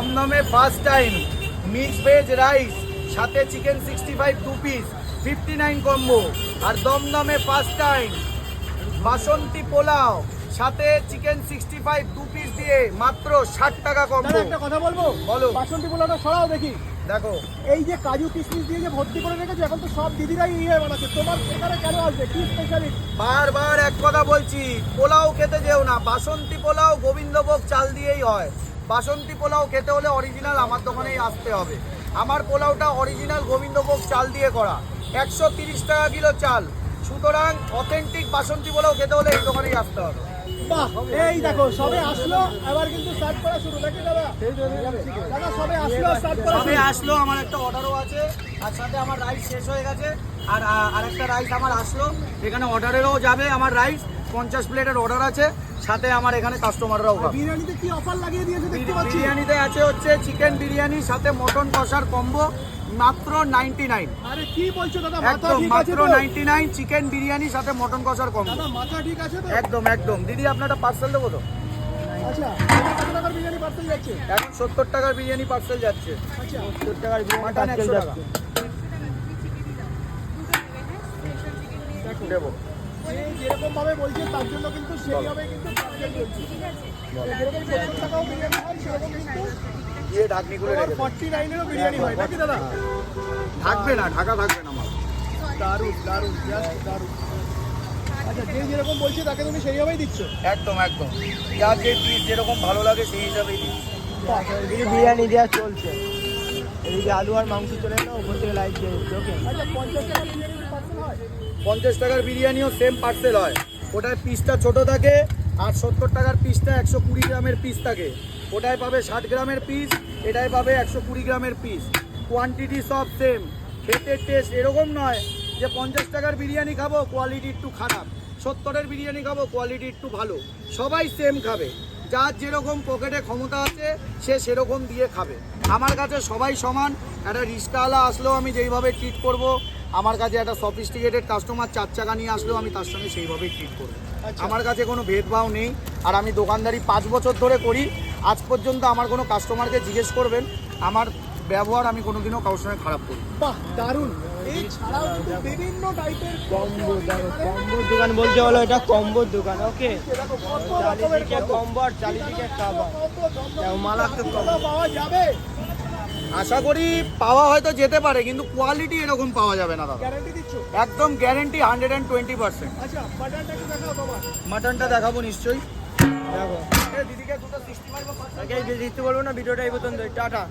দমদমে first time mix veg rice সাথে chicken sixty five দু পিস ফিফটি নাইন কম্বো আর দমদমে ফার্স্ট টাইম বাসন্তী পোলাও সাথে চিকেন সিক্সটি ফাইভ দু পিস দিয়ে মাত্র ষাট টাকা কম্বো একটা কথা বলব? বলো। বাসন্তী পোলাওটা সরাও দেখি। দেখো। এই যে কাজু কিশমিশ দিয়ে যে ভর্তি করে রেখেছে এখন তো সব দিদিরাই ইয়ে বানাচ্ছে। তোমার এখানে কেন আসবে? কি স্পেশালিটি বারবার এক কথা বলছি পোলাও খেতে যেও না। বাসন্তী পোলাও গোবিন্দভোগ চাল দিয়েই হয়। বাসন্তী পোলাও খেতে হলে অরিজিনাল আমার দোকানেই আসতে হবে। আমার পোলাওটা অরিজিনাল গোবিন্দভোগ চাল দিয়ে করা। একশো তিরিশ টাকা কিলো চাল। সুতরাং অথেন্টিক বাসন্তী পোলাও খেতে হলে এই দোকানেই আসতে হবে। বাহ এই দেখো সবে আসলো এবার কিন্তু স্টার্ট করা শুরু নাকি দাদা? দাদা সবে আসলো স্টার্ট করা সবে আসলো আমার একটা অর্ডারও আছে আর সাথে আমার রাইস শেষ হয়ে গেছে। আর আর একটা রাইস আমার আসলো এখানে অর্ডারেরও যাবে আমার রাইস পঞ্চাশ প্লেটের অর্ডার আছে সাথে আমার এখানে কাস্টমাররাও বিরিয়ানিতে কি অফার লাগিয়ে দিয়েছে দেখতে পাচ্ছি? বিরিয়ানিতে আছে হচ্ছে চিকেন বিরিয়ানি সাথে মটন কষার কম্বো মাত্র নাইনটি নাইন আরে কি বলছো দাদা মাথা একদম ঠিক আছে মাত্র তো? নাইনটি নাইন চিকেন বিরিয়ানি সাথে মটন কষার কম্বো দাদা মাথা ঠিক আছে তো? একদম একদম। দিদি আপনারটা পার্সেল দেবো তো? আচ্ছা কত টাকার বিরিয়ানি পার্সেল যাচ্ছে? এখন সত্তর টাকার বিরিয়ানি পার্সেল যাচ্ছে। আচ্ছা। সত্তর টাকার মাটন একশো টাকা। দেবো। যে যেরকম ভাবে বলছে তার জন্য কিন্তু সেই ভাবে কিন্তু যেরকম টাকাও বিরিয়ানি হয় সেরকম কিন্তু দিয়ে ঢাকনি করে তোমার রেখে ফর্টি নাইনেরও বিরিয়ানি হয় নাকি দাদা? থাকবে না ঢাকা থাকবে না আমার। দারুণ দারুণ জাস্ট দারুণ। আচ্ছা যে যেরকম বলছে তাকে তুমি সেইভাবেই দিচ্ছ? একদম একদম। যার যে যেরকম ভালো লাগে সেই হিসাবেই বিরিয়ানি দেওয়া চলছে। এদিকে আলু আর মাংস চলে এলো ওপর থেকে লাইট দিয়ে ওকে আচ্ছা পঞ্চাশ টাকার বিরিয়ানিও সেম পার্সেল হয়। ওটার পিসটা ছোট থাকে আর সত্তর টাকার পিসটা একশো কুড়ি গ্রামের পিস থাকে। ওটায় পাবে ষাট গ্রামের পিস এটায় পাবে একশো কুড়ি গ্রামের পিস কোয়ান্টিটি সব সেম খেতে টেস্ট এরকম নয় যে পঞ্চাশ টাকার বিরিয়ানি খাব কোয়ালিটি একটু খারাপ। সত্তরের বিরিয়ানি খাব কোয়ালিটি একটু ভালো। সবাই সেম খাবে। যার যেরকম পকেটে ক্ষমতা আছে সে সেরকম দিয়ে খাবে। আমার কাছে সবাই সমান। একটা রিক্সাওয়ালা আসলেও আমি যেইভাবে ট্রিট করব আমার কাছে একটা সফিস্টিকেটেড কাস্টমার চার চাকা নিয়ে আসলেও আমি তার সঙ্গে সেইভাবেই ট্রিট করব। আচ্ছা। আমার কাছে কোনো ভেদভাব নেই। আর আমি দোকানদারি পাঁচ বছর ধরে করি। আজ পর্যন্ত আমার কোনো কাস্টমারকে জিজ্ঞেস করবেন আমার ব্যবহার আমি কোনোদিনও কারোর সঙ্গে খারাপ করি বাহ দারুণ। এই কিন্তু বিভিন্ন টাইপের কম্বো কম্বোর দোকান বলতে হলো এটা কম্বোর দোকান ওকে? দেখো কত রকমের চারিদিকে কম্বো আর চারিদিকে খাবার দেখো, মারাত্মক পাওয়া যাবে। আশা করি পাওয়া হয়তো যেতে পারে কিন্তু কোয়ালিটি এরকম পাওয়া যাবে না দাদা। একদম guarantee hundred and twenty percent মাটনটা দেখাবো নিশ্চয়ই। দেখো। দিদিকে দুটো সিক্সটি দিতে বলব না ভিডিওটা এই পর্যন্ত টাটা।